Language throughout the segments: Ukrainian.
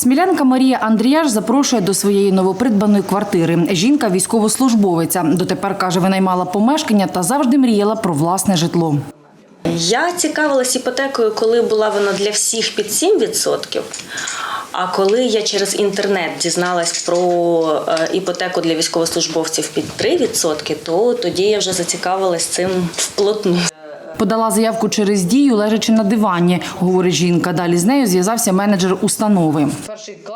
Смілянка Марія Андріяш запрошує до своєї новопридбаної квартири. Жінка військовослужбовиця. Дотепер каже, винаймала помешкання та завжди мріяла про власне житло. Я цікавилась іпотекою, коли була вона для всіх під 7%. А коли я через інтернет дізналась про е, іпотеку для військовослужбовців під 3%, то тоді я вже зацікавилась цим вплотну. Подала заявку через дію, лежачи на дивані, говорить жінка. Далі з нею зв'язався менеджер установи.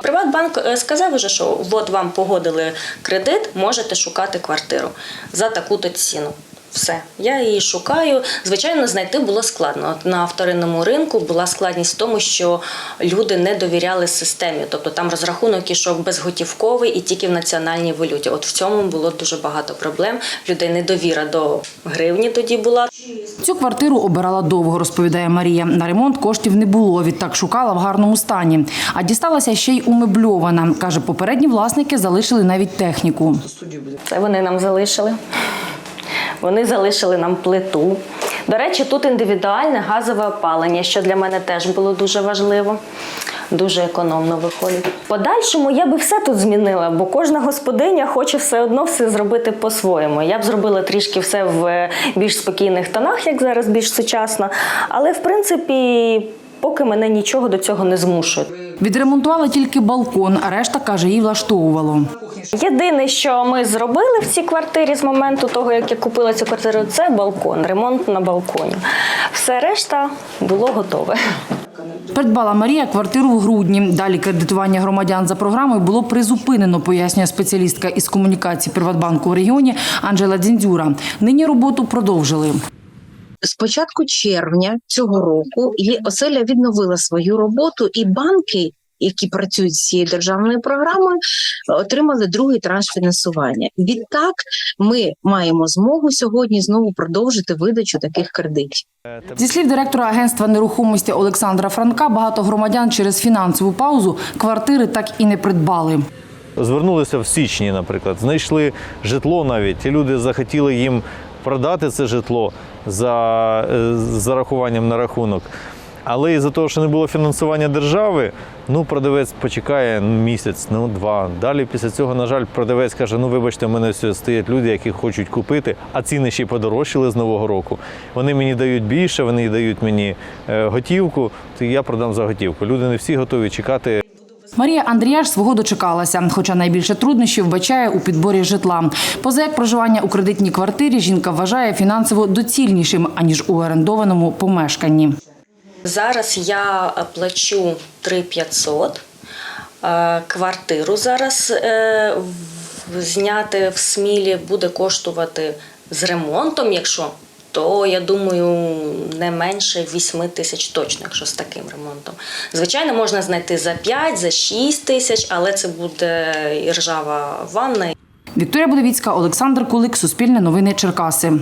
Приватбанк е, сказав уже, що от вам погодили кредит, можете шукати квартиру за таку-то ціну. Все, я її шукаю. Звичайно, знайти було складно. На вторинному ринку була складність в тому, що люди не довіряли системі. Тобто там розрахунок ішов безготівковий і тільки в національній валюті. От в цьому було дуже багато проблем. Людей недовіра до гривні тоді була. Цю квартиру обирала довго, розповідає Марія. На ремонт коштів не було, відтак шукала в гарному стані. А дісталася ще й умебльована. Каже, попередні власники залишили навіть техніку. Це вони нам залишили. Вони залишили нам плиту. До речі, тут індивідуальне газове опалення, що для мене теж було дуже важливо. Дуже економно виходить. Подальшому я би все тут змінила, бо кожна господиня хоче все одно все зробити по-своєму. Я б зробила трішки все в е, більш спокійних тонах, як зараз більш сучасно. Але в принципі, поки мене нічого до цього не змушує. Відремонтувала тільки балкон, а решта каже, їй влаштовувало. Єдине, що ми зробили в цій квартирі з моменту того, як я купила цю квартиру, це балкон, ремонт на балконі. Все решта було готове. Придбала Марія квартиру в грудні. Далі кредитування громадян за програмою було призупинено, пояснює спеціалістка із комунікації Приватбанку у регіоні Анжела Дзіндзюра. Нині роботу продовжили. з початку червня цього року оселя відновила свою роботу, і банки, які працюють з цією державною програмою, отримали другий транш фінансування. Відтак, ми маємо змогу сьогодні знову продовжити видачу таких кредитів. Зі слів директора агентства нерухомості Олександра Франка, багато громадян через фінансову паузу квартири так і не придбали. Звернулися в січні, наприклад, знайшли житло навіть, і люди захотіли їм продати це житло за е, зарахуванням на рахунок. Але із-за того, що не було фінансування держави, ну продавець почекає місяць, ну два. Далі після цього, на жаль, продавець каже: ну вибачте, в мене все стоять люди, які хочуть купити, а ціни ще й подорожчали з нового року. Вони мені дають більше, вони дають мені е, готівку, то я продам за готівку. Люди не всі готові чекати Марія Андріяш свого дочекалася, хоча найбільше труднощів вбачає у підборі житла. Поза як проживання у кредитній квартирі жінка вважає фінансово доцільнішим аніж у орендованому помешканні. Зараз я плачу 3500. Е, Квартиру зараз е, зняти в Смілі буде коштувати з ремонтом, якщо, то я думаю, не менше 8 тисяч точно, якщо з таким ремонтом. Звичайно, можна знайти за 5, за 6 тисяч, але це буде і ржава ванна, Вікторія Будовіцька, Олександр Кулик, Суспільне новини Черкаси.